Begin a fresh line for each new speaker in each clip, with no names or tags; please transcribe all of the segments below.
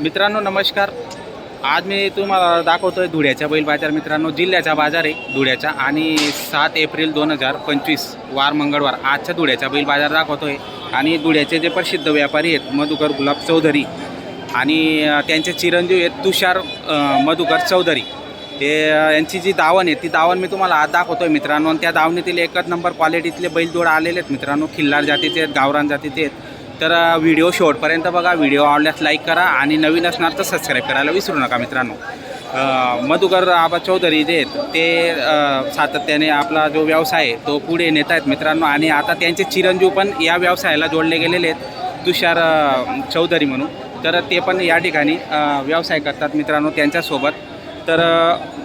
मित्रांनो नमस्कार. आज मी तुम्हाला दाखवतो आहे धुळ्याच्या बैल बाजार. मित्रांनो जिल्ह्याचा बाजार आहे धुळ्याचा आणि सात एप्रिल दोन हजार पंचवीस वार मंगळवार आजच्या धुळ्याचा बैल बाजार आहे आणि धुळ्याचे जे प्रसिद्ध व्यापारी आहेत मधुकर गुलाब चौधरी आणि त्यांचे चिरंजीव आहेत तुषार मधुकर चौधरी. ते यांची जी दावण आहे ती दावण मी तुम्हाला आज आहे मित्रांनो. आणि त्या दावणीतील एकच नंबर क्वालिटीतले बैलजोड आलेले आहेत मित्रांनो. खिल्लार जातीचे आहेत गावरान जातीचे आहेत. तर व्हिडिओ शेवटपर्यंत बघा. व्हिडिओ आवडल्यास लाईक करा आणि नवीन असणार तर सबस्क्राईब करायला विसरू नका मित्रांनो. मधुकर आबा चौधरी जे आहेत ते सातत्याने आपला जो व्यवसाय आहे तो पुढे नेत आहेत मित्रांनो. आणि आता त्यांचे चिरंजीव पण या व्यवसायाला जोडले गेलेले आहेत तुषार चौधरी म्हणून. तर ते पण या ठिकाणी व्यवसाय करतात मित्रांनो त्यांच्यासोबत. तर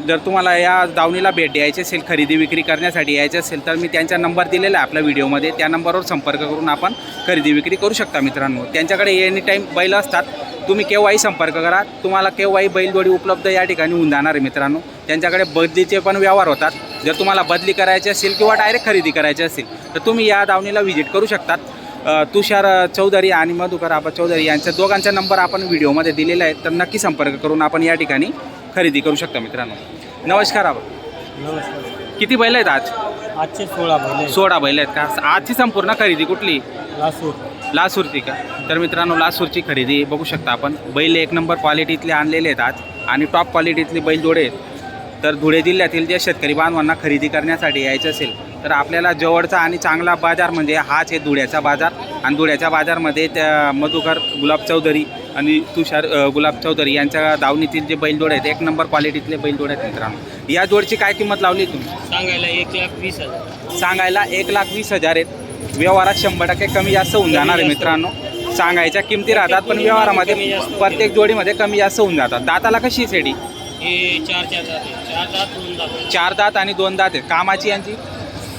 जर तुम्हाला या दावणीला भेट द्यायची असेल खरेदी विक्री करण्यासाठी यायचे असेल तर मी त्यांचा नंबर दिलेला आहे आपल्या व्हिडिओमध्ये. त्या नंबरवर संपर्क करून आपण खरेदी विक्री करू शकता मित्रांनो. त्यांच्याकडे एनी टाईम बैल असतात तुम्ही केव्हाही संपर्क करा. तुम्हाला केव्हाही बैलजोडी उपलब्ध या ठिकाणी होऊन जाणार आहे मित्रांनो. त्यांच्याकडे बदलीचे पण व्यवहार होतात. जर तुम्हाला बदली करायची असेल किंवा डायरेक्ट खरेदी करायची असेल तर तुम्ही या दावणीला व्हिजिट करू शकतात. तुषार चौधरी आणि मधुकर आबा चौधरी यांच्या दोघांचा नंबर आपण व्हिडिओमध्ये दिलेला आहे तर नक्की संपर्क करून आपण या ठिकाणी खरेदी करू शकता मित्रांनो. नमस्कार आबा.
नमस्कार.
किती बैल आहेत आज?
आजचे सोळा भरले
सोळा बैल आहेत का? आजची संपूर्ण खरेदी कुठली?
लासूर.
लासूरची का? तर मित्रांनो लासूरची खरेदी बघू शकता आपण. बैल एक नंबर क्वालिटीतले आणलेले आहेत आज. आणि टॉप क्वालिटीतले बैल जोडे आहेत. तर धुळे जिल्ह्यातील जे शेतकरी बांधवांना खरेदी करण्यासाठी यायचं असेल तर आपल्याला जवळचा आणि चांगला बाजार म्हणजे हाच आहे धुळ्याचा बाजार. आणि धुळ्याच्या बाजारमध्ये त्या मधुकर गुलाब चौधरी आणि तुषार गुलाब चौधरी यांच्या दावणीतील जे बैलजोड आहेत एक नंबर क्वालिटीतले बैलजोड आहेत मित्रांनो. या जोडची काय किंमत लावली तुम्ही?
सांगायला एक लाख वीस हजार.
सांगायला एक लाख वीस हजार आहेत. व्यवहारात शंभर टक्के कमी जास्त होऊन जाणार आहे मित्रांनो. सांगायच्या किमती राहतात पण व्यवहारामध्ये प्रत्येक जोडीमध्ये कमी जास्त होऊन जातात. दाताला कशी सेडी
चार चार दात. चार दात
आणि दोन दात आहेत. कामाची यांची?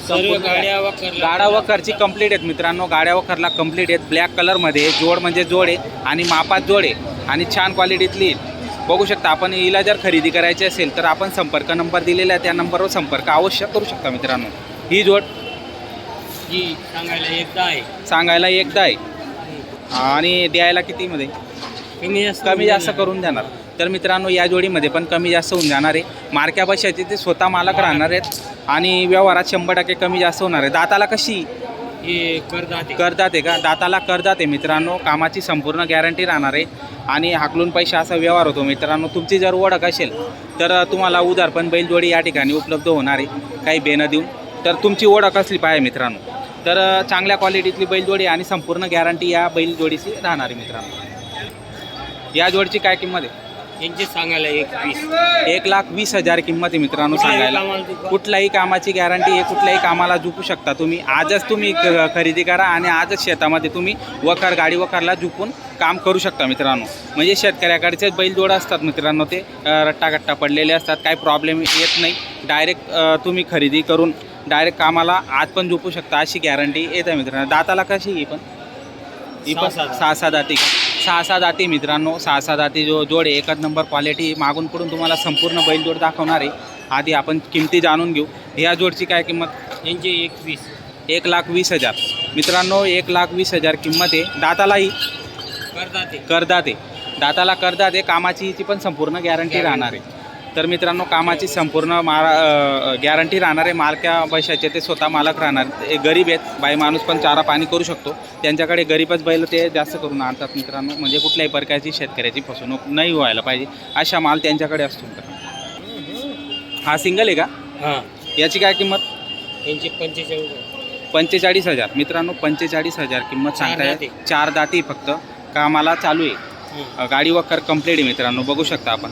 सर्व गाड्या वखरला.
गाडा वखरची कंप्लीट आहेत मित्रांनो. गाड्या वखरला कंप्लीट आहेत. ब्लॅक कलरमध्ये जोड म्हणजे जोड आहे आणि मापात जोड आहे आणि छान क्वालिटीतली. बघू शकता आपण हिला जर खरेदी करायची असेल तर आपण संपर्क नंबर दिलेला आहे. त्या नंबरवर संपर्क अवश्य करू शकता मित्रांनो. ही जोड
ही सांगायला एकदा आहे.
सांगायला एकदा आहे. आणि द्यायला कितीमध्ये?
कमी जास्त
कमी जास्त करून देणार. तर मित्रांनो या जोडीमध्ये पण कमी जास्त होऊन जाणार आहे. मार्क्या बशाचे ते स्वतः मालक राहणार आहेत. आणि व्यवहारात शंभर टक्के कमी जास्त होणार आहे. दाताला कशी?
हे करदात.
करदात का? दाताला करदात मित्रांनो. कामाची संपूर्ण गॅरंटी राहणार आहे. आणि हाकलून पैसे असा व्यवहार होतो मित्रांनो. तुमची जर ओळख असेल तर तुम्हाला उधार पण बैलजोडी या ठिकाणी उपलब्ध होणार आहे. काही बेनं देऊन. तर तुमची ओळख असली पाहिजे मित्रांनो. तर चांगल्या क्वालिटीतली बैलजोडी आणि संपूर्ण गॅरंटी या बैलजोडीची राहणार आहे मित्रांनो. या जोडची काय किंमत आहे?
यांचे सांगायला एक वीस.
एक लाख वीस हजार किंमत आहे मित्रांनो सांगायला. कुठल्याही कामाची गॅरंटी आहे कुठल्याही कामाला झुकू शकता तुम्ही. आजच तुम्ही क- खरेदी करा आणि आजच शेतामध्ये तुम्ही वखर गाडी वखरला झुकून काम करू शकता मित्रांनो. म्हणजे शेतकऱ्याकडचे बैलजोड असतात मित्रांनो ते रट्टागट्टा पडलेले असतात काही प्रॉब्लेम येत नाही. डायरेक्ट तुम्ही खरेदी करून डायरेक्ट कामाला आज पण झोपू शकता अशी गॅरंटी येत आहे मित्रांनो. दाताला कशी ही पण? ही पण
सहा- सहा.
सहा सहा दाती का? सहा सहा दाती मित्रांनो सहा सहा दाती जो जोड आहे एकच नंबर क्वालिटी मागून पुढून तुम्हाला संपूर्ण बैलजोड दाखवणार आहे. आधी आपण किमती जाणून घेऊ. ह्या जोडची काय किंमत?
यांचे एक वीस
एक लाख वीस हजार. मित्रांनो एक लाख वीस हजार किंमत आहे. दातालाही?
करदात.
करदात. दाताला करदात. कामाची हिची पण संपूर्ण गॅरंटी राहणार आहे. तर मित्रांनो कामाची संपूर्ण मारा गॅरंटी राहणार आहे. मालक्या पैशाचे ते स्वतः मालक राहणार. ते गरीब आहेत. बाई माणूस पण चारा पाणी करू शकतो. त्यांच्याकडे गरीबच बैल ते जास्त करून आणतात मित्रांनो. म्हणजे कुठल्याही प्रकारची शेतकऱ्याची फसवणूक नाही व्हायला पाहिजे. अशा माल त्यांच्याकडे असतो मित्रांनो. हा सिंगल आहे का?
हां.
याची काय किंमत?
यांचे पंचेचाळीस.
पंचेचाळीस हजार. मित्रांनो पंचेचाळीस हजार किंमत सांगताय. चार दाती फक्त. कामाला चालू आहे. गाडी वखर कंप्लीट आहे मित्रांनो. बघू शकता आपण.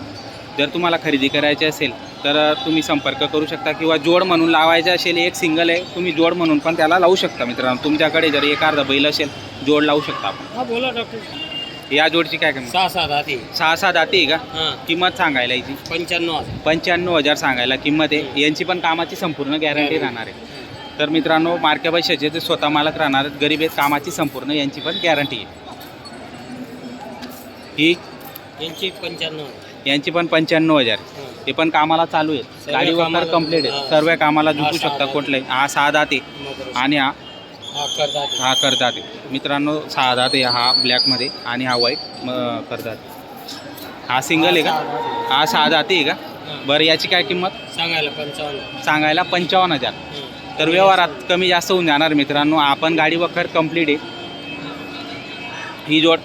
जर तुम्हाला खरेदी करायची असेल तर तुम्ही संपर्क करू शकता किंवा जोड म्हणून लावायचे असेल एक सिंगल आहे तुम्ही जोड म्हणून पण त्याला लावू शकता मित्रांनो. तुमच्याकडे जर एक अर्धा बैल असेल जोड लावू शकता आपण.
हा बोला डॉक्टर
या जोडची काय किंमत
सहा सहा दात.
सहा सहा दाती आहे का?
हां.
किंमत सांगायला याची
पंच्याण्णव हजार.
पंच्याण्णव हजार सांगायला किंमत आहे. यांची पण कामाची संपूर्ण गॅरंटी राहणार आहे. तर मित्रांनो मार्क्या पैशाचे ते स्वतः मालक राहणार आहेत गरीब आहेत कामाची संपूर्ण यांची पण गॅरंटी आहे. ही
यांचे पंच्याण्णव.
यांची पण पंच्याण्णव हजार.
हां.
ते पण कामाला चालू आहे गाडी वगैरे कंप्लीट आहे. सर्व कामाला झुकू शकता
दाते.
कुठले. हा सहा दाते. आणि हा
हा.
हा करदाते. मित्रांनो सहा दाते हा ब्लॅकमध्ये आणि हा व्हाईट करदाते. हा सिंगल आहे का? हा सहा जाती आहे का. बरं याची काय किंमत?
सांगायला पंचावन्न.
सांगायला पंचावन्न हजार. तर व्यवहारात कमी जास्त होऊन जाणार मित्रांनो. आपण गाडी वखर कंप्लीट आहे. ही जोड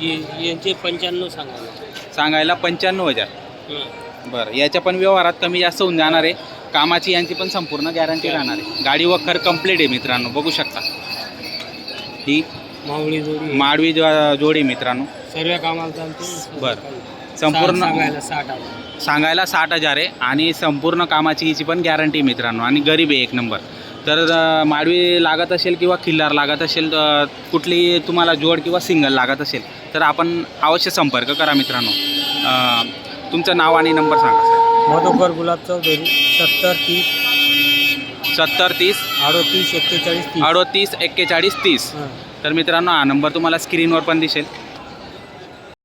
ये- यांचे पंच्याण्णव सांगायला.
सांगायला पंच्याण्णव हजार.
हं.
बरं याच्या पण व्यवहारात कमी जास्त होऊन जाणार आहे. कामाची यांची पण संपूर्ण गॅरंटी राहणार आहे. गाडी वखर कंप्लीट आहे मित्रांनो बघू शकता. ही
मावळी जोडी
माडवी जो- जोडी मित्रांनो.
सर्व कामाला चालते
बरं. संपूर्ण
सांगायला साठ हजार.
सांगायला साठ हजार आहे आणि संपूर्ण कामाची हिची पण गॅरंटी मित्रांनो. आणि गरीब आहे एक नंबर. तर अं, माडवी लागत असेल किंवा खिल्लार लागत असेल तर कुठली तुम्हाला जोड किंवा सिंगल लागत असेल तर आपण अवश्य संपर्क करा मित्रांनो. तुमचं नाव आणि नंबर सांगा सर.
मधुकर गुलाब चौधरी सत्तर तीस
सत्तर तीस
अडोतीस एक्केचाळीस तीस.
अडोतीस एक्केचाळीस तीस. तर मित्रांनो हा नंबर तुम्हाला स्क्रीनवर पण दिसेल.